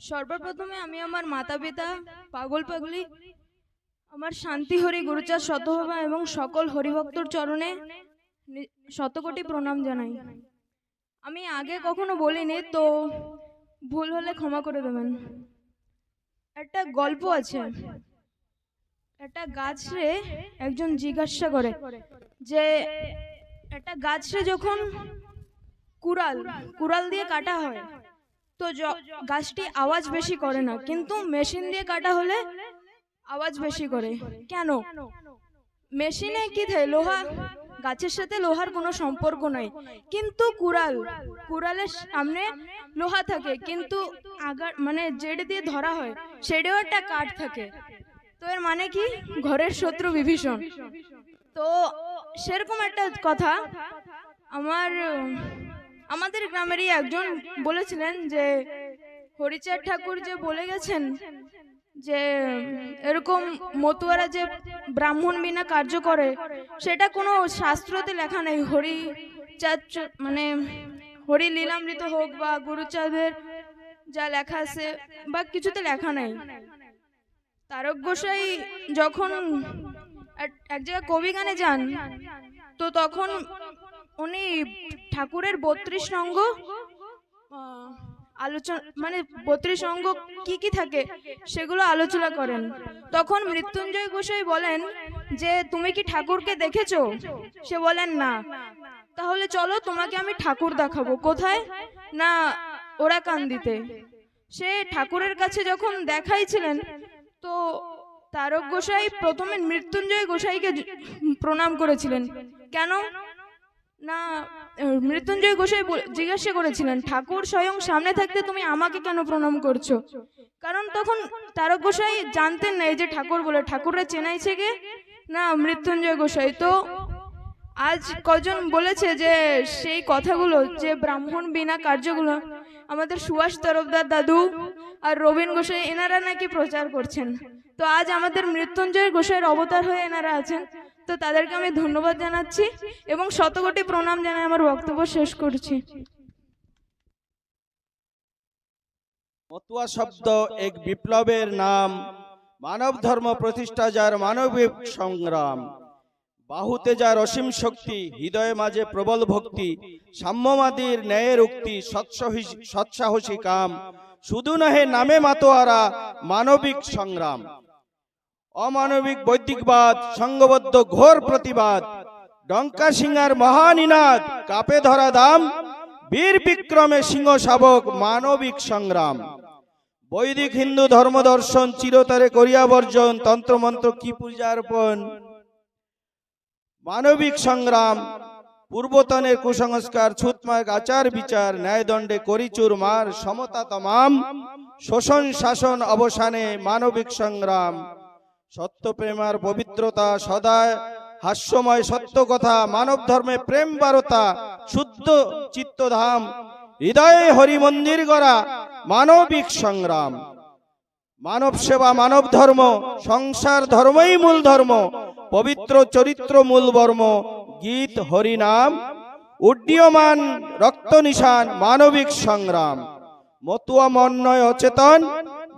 সর্বপ্রথমে আমি আমার মাতা পিতা পাগল পাগলি আমার শান্তি হরি গুরুচার শতভাবা এবং সকল হরিভক্তর চরণে শতকোটি প্রণাম জানাই। আমি আগে কখনো বলিনি, তো ভুল হলে ক্ষমা করে দেবেন। একটা গল্প আছে। একটা গাছরে একজন জিজ্ঞাসা করে যে, একটা গাছরে যখন কুড়াল কুড়াল দিয়ে কাটা হয় তো গাছটি আওয়াজ বেশি করে না কিন্তু মেশিন দিয়ে কাটা হলে আওয়াজ বেশি করে। কেন? মেশিনে কি থাকে লোহা? গাছের সাথে লোহার কোনো সম্পর্ক নাই। কিন্তু কুড়াল কুড়ালের সামনে লোহা থাকে কিন্তু আগার মানে জেড দিয়ে ধরা হয়। সেটাও একটা কাঠ থাকে। তো এর মানে কি? ঘরের শত্রু বিভীষণ। তো সেরকম একটা কথা। আমার আমাদের গ্রামেরই একজন বলেছিলেন যে, হরিচাঁদ ঠাকুর যে বলে গেছেন যে, এরকম মতুয়ারা যে ব্রাহ্মণ বিনা কার্য করে, সেটা কোনো শাস্ত্রতে লেখা নেই। হরি মানে হরি লীলামৃত হোক বা গুরুচাঁদের যা লেখা আছে বা কিছুতে লেখা নেই। তারক গোসাই যখন এক জায়গায় কবি গানে যান, তো তখন উনি ঠাকুরের বত্রিশ অঙ্গ আলোচনা মানে বত্রিশ অঙ্গ কি কি থাকে? সেগুলো আলোচনা করেন। তখন মৃত্যুঞ্জয় গোসাই বলেন যে তুমি কি ঠাকুরকে দেখেছ? সে বলেন না। তাহলে চলো তোমাকে আমি ঠাকুর দেখাবো। কোথায়? না ওরা কান্দিতে। সে ঠাকুরের কাছে যখন দেখাইছিলেন তো তারক গোসাই প্রথমে মৃত্যুঞ্জয় গোসাইকে প্রণাম করেছিলেন। কেন? না মৃত্যুঞ্জয় গোসাই জিজ্ঞাসা করেছিলেন, ঠাকুর স্বয়ং সামনে থাকতে তুমি আমাকে কেন প্রণাম করছ? কারণ তখন তারক গোসাই জানতেন না যে ঠাকুর বলে, ঠাকুররা চেনাইছে কে? না, মৃত্যুঞ্জয় গোসাই। তো আজ কজন বলেছে যে, সেই কথাগুলো, যে ব্রাহ্মণ বিনা কার্যগুলো আমাদের সুভাষ তরফদার দাদু আর রবীন গোসাই, এনারা নাকি প্রচার করছেন। তো আজ আমাদের মৃত্যুঞ্জয় গোসাইয়ের অবতার হয়ে এনারা আছেন। তো তাদেরকে আমি ধন্যবাদ জানাচ্ছি এবং শতকোটি প্রণাম জানাই আমার বক্তব্য শেষ করছি। মতুয়া শব্দ এক বিপ্লবের নাম, মানব ধর্ম প্রতিষ্ঠা যার মানবিক সংগ্রাম। বাহুতে যার অসীম শক্তি, হৃদয়ে মাঝে প্রবল ভক্তি, সাম্যমাদির ন্যায়ের উক্তি সৎসাহসী কাম। শুধু নহে, নামে মাতোয়ারা মানবিক সংগ্রাম। অমানবিক বৈদিকবাদ সংঘবদ্ধ ঘোর প্রতিবাদ ডঙ্কা সিংহার মহানিনাদ কাপে ধরা দাম, বীর বিক্রমে সিংহ শাবক মানবিক সংগ্রাম। বৈদিক হিন্দু ধর্ম দর্শন চিরতরে করিয়া বর্জন, তন্ত্রমন্ত্র কি পূজার্পণ মানবিক সংগ্রাম, পূর্বতনের কুসংস্কার ছুতমার্গ আচার বিচার, ন্যায়দণ্ডে করিচুর মার সমতা তমাম শোষণ শাসন অবসানে মানবিক সংগ্রাম। সত্য প্রেমার পবিত্রতা সদায় হাস্যময় সত্য কথা, মানব ধর্মে প্রেম বারতা, শুদ্ধ চিত্তধাম, হৃদয়ে হরি মন্দির গড়া, মানবিক সংগ্রাম। মানব সেবা মানব ধর্ম, সংসার ধর্মই মূল ধর্ম, পবিত্র চরিত্র মূল বর্ম, গীত হরিনাম উড্ডীয়মান রক্ত নিশান, মানবিক সংগ্রাম। মতুয়া মন্নয় অচেতন,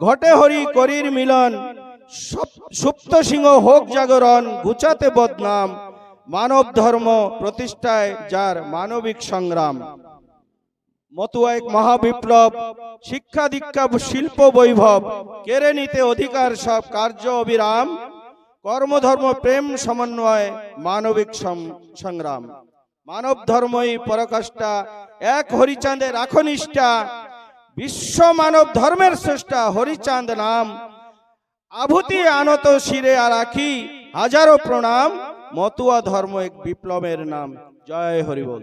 ঘটে হরি করির মিলন সুপ্ত সিংহ হোক জাগরণ, গুচাতে বদনাম, মানব ধর্ম প্রতিষ্ঠায় যার মানবিক সংগ্রাম। মতুয়া এক মহাবিপ্লব, শিক্ষা দীক্ষা, শিল্প বৈভব, কেড়ে নিতে অধিকার সব কার্য অবিরাম, কর্মধর্ম, প্রেম সমন্বয়, মানবিক সংগ্রাম। মানব ধর্মই পরকাষ্ঠা, এক হরিচাঁদের রাখো বিশ্ব মানব ধর্মের শ্রেষ্ঠা হরিচাঁদ নাম। আভূতি আনত শিরে আর রাখি হাজারো প্রণাম মতুয়া ধর্ম এক বিপ্লবের নাম। জয় হরিবল।